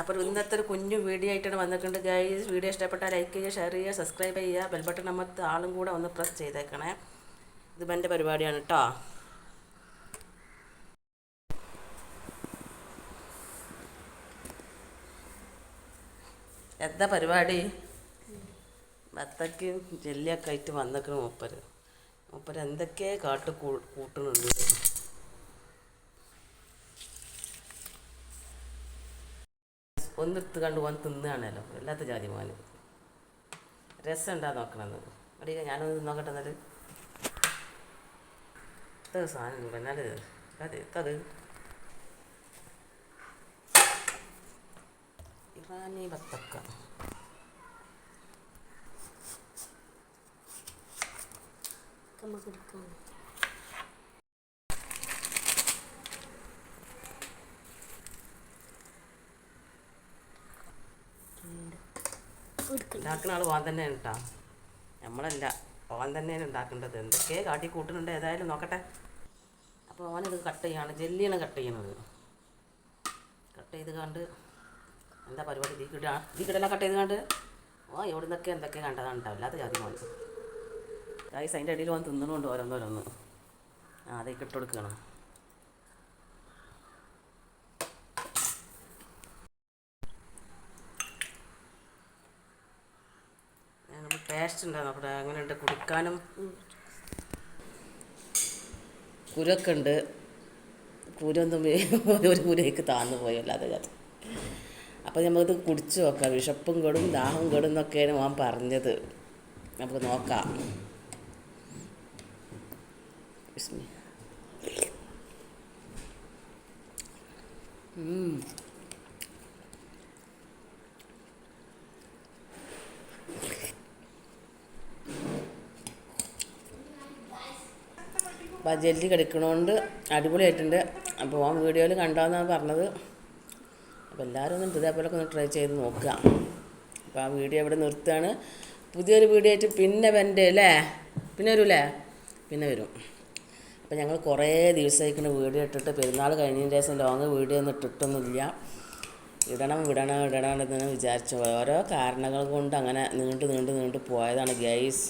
അപ്പോൾ ഇന്നത്തെ ഒരു കുഞ്ഞു വീഡിയോ ആയിട്ടാണ് വന്നിട്ടുണ്ട്. ഗൈസ് വീഡിയോ ഇഷ്ടപ്പെട്ടാൽ ലൈക്ക് ചെയ്യുക ഷെയർ ചെയ്യുക സബ്സ്ക്രൈബ് ചെയ്യുക ബെൽബട്ടൺ അമർത്ത് ആളും കൂടെ ഒന്ന് പ്രസ് ചെയ്തേക്കണേ. ഇത് എന്റെ പരിപാടിയാണ് കേട്ടോ എന്താ പരിപാടി? ബത്തക്കും ജെല്ലിയൊക്കെ ആയിട്ട് വന്നേക്കണം മൂപ്പര്. മൂപ്പര് എന്തൊക്കെ കാട്ട് കൂട്ടുന്നുണ്ട് ഒന്നെടുത്ത് കണ്ട് പോകാൻ തിന്നുകയാണല്ലോ എല്ലാത്ത ജാതി മോന്. രസം ഉണ്ടാ നോക്കണമെന്ന്. അടിയ ഞാനൊന്ന് നോക്കട്ടെ എന്നിട്ട്. ഇത് സാധനം പിന്നാൽ അത് ഇത്തത് ഇറാനി ബത്തക്ക. നമുക്ക് എടുക്കാം. ഉണ്ടാക്കുന്ന ആൾ വാൻ തന്നെയാണ് കേട്ടോ നമ്മളല്ല ഓൻ തന്നെയാണ് ഉണ്ടാക്കേണ്ടത്. എന്തൊക്കെ കാട്ടി കൂട്ടുന്നുണ്ട് ഏതായാലും നോക്കട്ടെ. അപ്പോൾ ഓനത് കട്ട് ചെയ്യാണ്. ജെല്ലിയാണ് കട്ട് ചെയ്യണത്. കട്ട് ചെയ്ത് കണ്ട് എന്താ പരിപാടി? തീ കിടാ തീ കിടല കട്ട് ചെയ്ത് കണ്ട്? ഓ എവിടെ നിന്നൊക്കെ എന്തൊക്കെ കണ്ടതാണ് അല്ലാതെ അല്ലാത്ത ജാതി മോൻ ഗൈസ് അതിന്റെ ഇടയിൽ ഓൻ തിന്നണുണ്ട് ഓരോന്നോരോന്ന്. ആ അതേ ഇട്ട് ടേസ്റ്റ് ഉണ്ടാകും അവിടെ അങ്ങനെ അങ്ങനെയുണ്ട് കുടിക്കാനും കുരൊക്കെ ഉണ്ട്. കുരൊന്നും ഒരു കുരയ്ക്ക് താന്നു പോയല്ലോ അത്. കഥ അപ്പോൾ നമുക്കിത് കുടിച്ചു നോക്കാം. വിശപ്പും കെടും ദാഹം കെടും എന്നൊക്കെയാണ് മോൻ പറഞ്ഞത്. നമുക്ക് നോക്കാം. ബിസ്മി. ഉം. അപ്പോൾ ജെല്ലി കടിക്കണോണ്ട് അടിപൊളിയായിട്ടുണ്ട്. അപ്പോൾ ആ വീഡിയോയിൽ കണ്ടാന്നാണ് പറഞ്ഞത്. അപ്പോൾ എല്ലാവരും ഒന്ന് ഇതേപോലൊക്കെ ഒന്ന് ട്രൈ ചെയ്ത് നോക്കുക അപ്പോൾ ആ വീഡിയോ ഇവിടെ നിർത്തുകയാണ്. പുതിയൊരു വീഡിയോ ആയിട്ട് പിന്നെ വരണ്ടേ അല്ലേ? പിന്നെ വരൂലേ? പിന്നെ വരും. അപ്പോൾ ഞങ്ങൾ കുറേ ദിവസമായിക്കുന്ന വീഡിയോ ഇട്ടിട്ട് പെരുന്നാൾ കഴിഞ്ഞതിന് ശേഷം ലോങ് വീഡിയോ ഒന്നും ഇട്ടിട്ടൊന്നുമില്ല. ഇടണം വിടണം ഇടണം എന്ന് വിചാരിച്ചു. ഓരോ കാരണങ്ങൾ കൊണ്ട് അങ്ങനെ നീണ്ടു നീണ്ടു നീണ്ടു പോയതാണ് ഗൈസ്.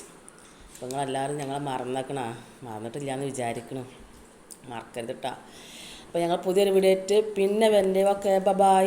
അപ്പോൾ നിങ്ങളെല്ലാവരും ഞങ്ങളെ മറന്നേക്കണ. മറന്നിട്ടില്ല എന്ന് വിചാരിക്കണം. മറക്കരുത് കേട്ടോ അപ്പോൾ ഞങ്ങൾ പുതിയൊരു വീഡിയോ ആയിട്ട് പിന്നെ വരണ്ടേ. Okay bye